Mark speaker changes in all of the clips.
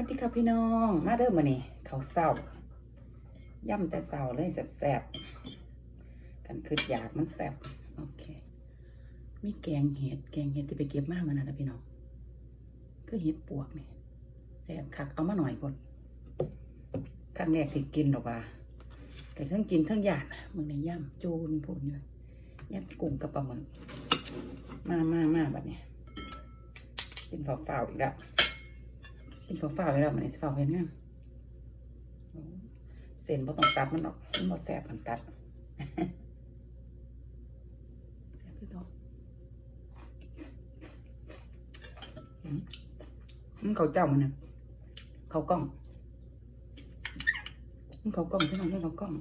Speaker 1: วัสดีครับพี่น้อง มาเด้อมมานี่เขาเศร้าย่ำแต่เศร้าเลยแสบๆกันคืออยากมันแสบโอเคมีแกงเห็ดแกงเห็ดที่ไปเก็บมาเมื่อนั้นนะพี่น้องก็เห็ดปวกนี่แสบคักเอามาหน่อยก่อนครั้งแรกที่กินหรอกว่าแต่ทั้งกินทั้งหยาดมึงในย่ำจูนพูดเลยย่ำกุ้งกับปลาหมึกมามามาแบบนี้กินเฝ้าๆอีกแล้ว กินข้าวฝ้าไว้แล้วมันสิฝ้าเห็นยังเส้นบ่ต้องตัดมันหรอกมันบ่แสบมันตัดแสบคือตัวอืมมันเขาวเจ้ามันน่ะเขาวกล้องมันเขาวกล้องใช่ไหมไม่เขาวกล้อง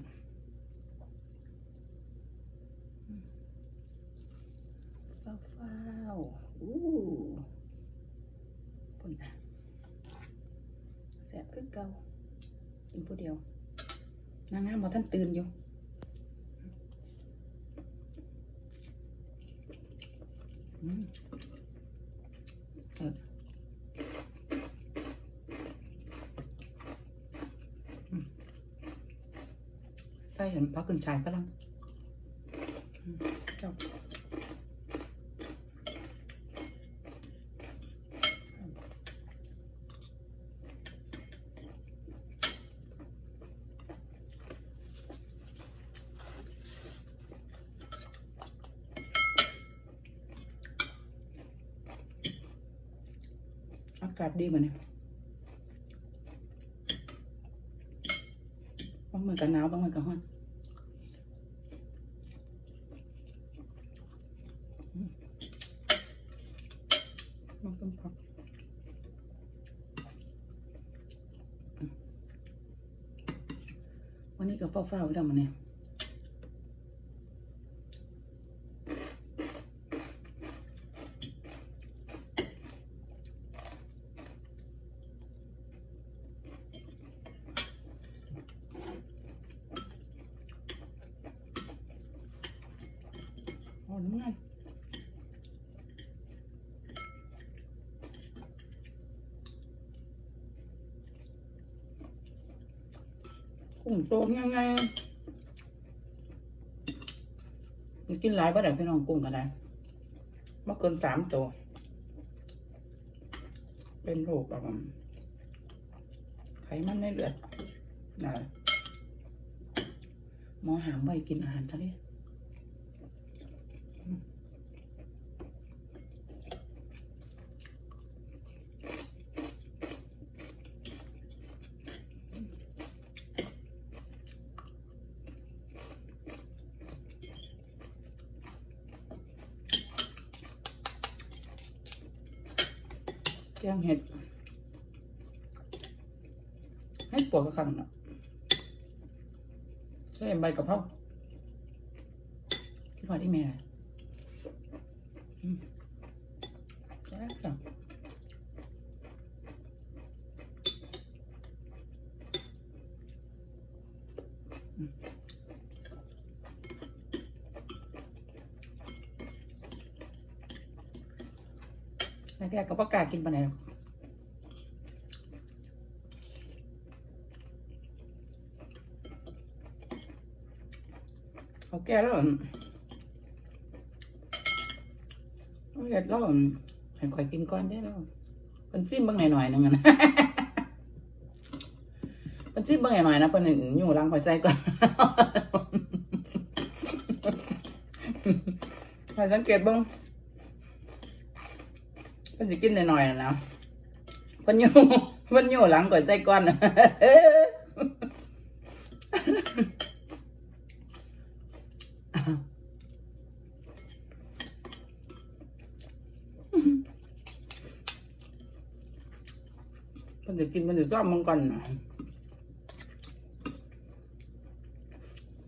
Speaker 1: ฝ้าวฝ้าวๆอู้คนน่ะ แสบคือเก่ากินผู้เดียวนางงามบ่ท่านตื่นอยู่อืมเอออืมใส่เห็นพักขึ้นชายฝรั่งอืมเจ้าอากาศดีกว่านี้บางมือกันหนาวบางมือกันร้อนอืมมันต้องพักวันนี้ก็เฝ้าๆไว้แล้วมันเนี่ย อ๋อน้ำมัน กุ้งโตยังไงกินหลายก็ได้พี่น้องกุ้งกันได้มาเกินสามตัว เป็นโรคแบบว่าไขมันในเลือดนะหมอหามไว้กินอาหารทะเล แกงเห็ดให้ปวดกระคังนะใช่ใบกะเพราที่พอที่แม่เลยอืมแซ่บจัง แรกๆก็ประกล้ากินปานไหนหรอกเขาแก่แล้วอั่นเขาเห็ดแล้วอั่นให้ข่อยกินก่อนได้แล้วเป็นซิมเบางหน่อยๆหนึงอะนะเป็นซิมเบางหน่อยๆนะเป็นอยู่รังข่อยใส่ก่อนข่อยสังเกตบ้าง เป็นสิกินหน่อยๆนะคนอยู่เป็นอยู่หลังข่อยใส่ก่อนมันจะกินมันจะซ่อมมังก่อนนะ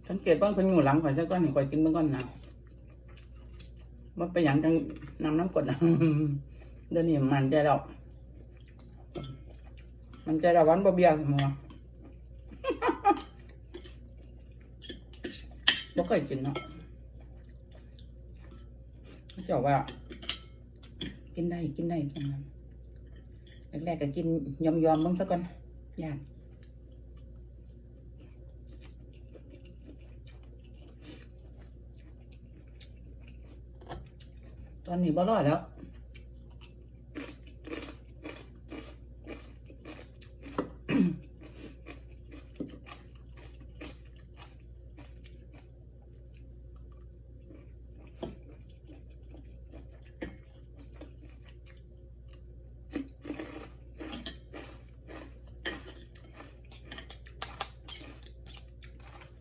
Speaker 1: สังเกตบ้างคนอยู่หลังข่อยซะก่อนให้ข่อยกินมังก่อนนะมันไปนอย่างจังนำน้ำกดนะ เดี๋ยวนี้มันใจดอก มันใจดอกวันบ่เบียร์หัวบ่เคยกินเนาะเขาจ้าว่า กินได้กินได้ประมาณแรกๆก็กินยอมยอมๆเบ้างซะก่อนย่านตอนนี้บ่รอดแล้ว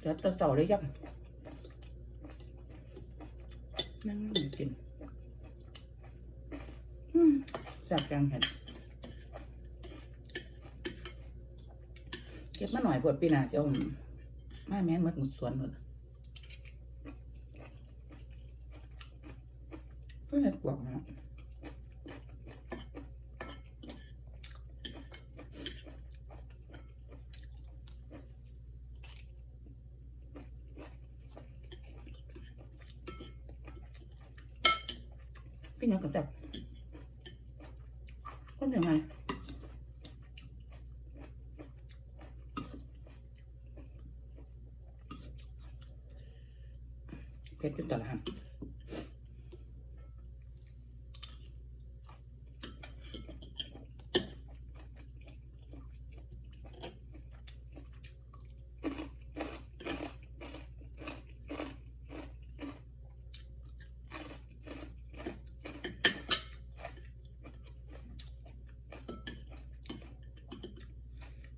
Speaker 1: จะตะเสาเลยยังนั่งกินอืมแซ่บจังเห็นเก็บมาหน่อยปวดปีหน้าเจ้ามาแม่นหมดหมดสวนหมดก็เลยปวดนะ น้องกระแซบก็ยังไงเผ็ดจุดตละหัน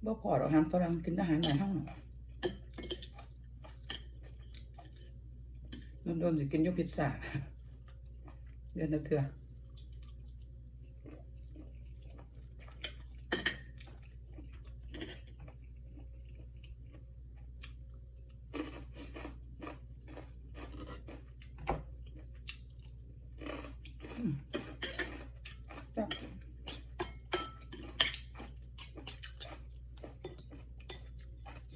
Speaker 1: บ่พอหรอกอาหารฝรั่งกินอาหารหลายห้องมันโดนสิกินอยุพิซซ่าเดือนละเทื่อมจับ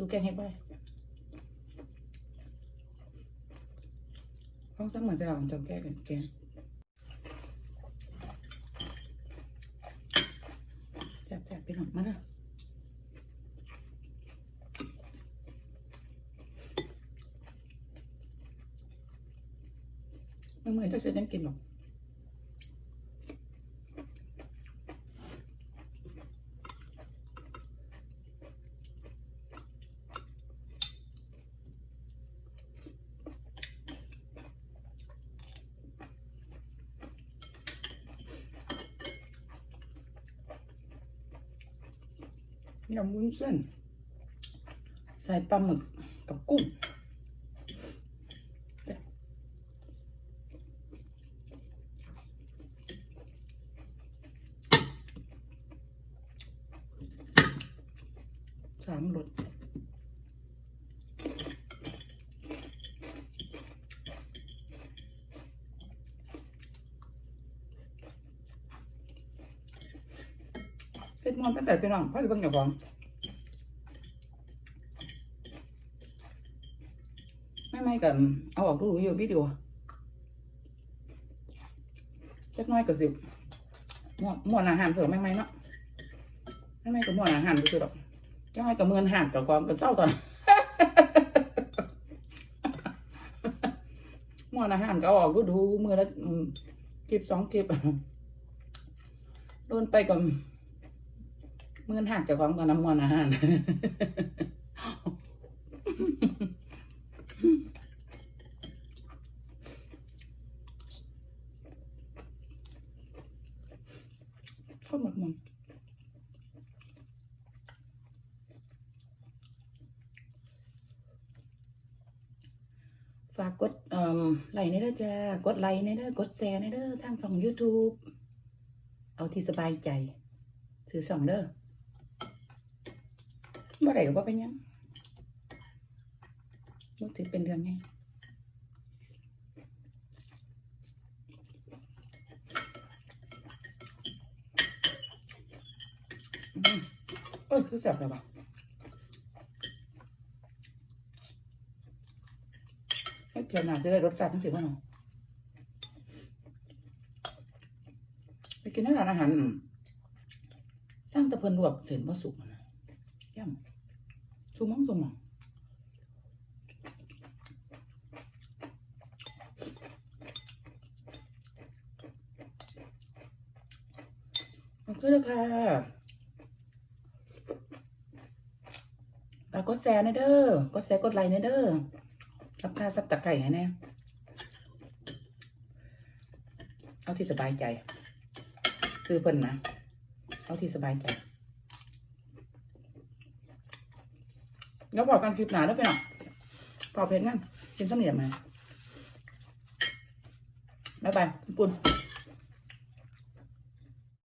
Speaker 1: สูแกงเห็ดไปห้องสักเหมือนจะเราจอมแก้กันแกงแซ่บๆไปหน่อยมาเด้อไม่เหมือนจะเสร็จยังกินหรอก ยำวุ้นเส้น ใส่ปลาหมึกกับกุ้งสามรสเป็นมอนไปใส่พี่น้องพ่อจะเบิ่งอย่าของไม่ไม่ กันเอาออกดูอยู่วิดีโอจักน้อยก็สิม่วนม่วนอาหารเสือไม่ไม่เนาะไม่ไม่ก็ม่วนอาหารก็คือดอกจักน้อยก็เมือนห่างกับกองกันเศร้าตอนมวนอาหารก็เอาออกดูดูมือละอืมคลิปสองคลิปโดนไปกับมือนหักจากของกับน้ำมันอาหาร ชอบหมดมันฝากกดเอ่อ ไลค์ในเด้อจ้ากดไลค์ในเด้อกดแชร์ในเด้อทางช่อง YouTube เอาที่สบายใจซื้อสองเด้อบ่ได้ก็บ่เป็นหยังบ่ถือเป็นเรื่องไงอืมเอ้ยคือแซ่บเลยว่ะ เอ้ยเทียนหนาจะได้รสชาติทั้งสิบว่าเนาไปกินที่ร้านอาหารสร้างตะเพินลวกเส้นบ่สุกนะย่ำสุกมั้งสุกมั้งโอเคเลยค่ะฝากกดแชร์นะเด้อกดแชร์กดไลค์หนะเด้อ สับตาสับตะไคร่ให้แน่เอาที่สบายใจ ซื้อเพิ่นนะ เอาที่สบายใจ แล้วบอกกันคลิปหนาแล้วไปหน่อยพอเพชรนั่นกินต้มเหนียวมาบ๊ายบาย ปุ่น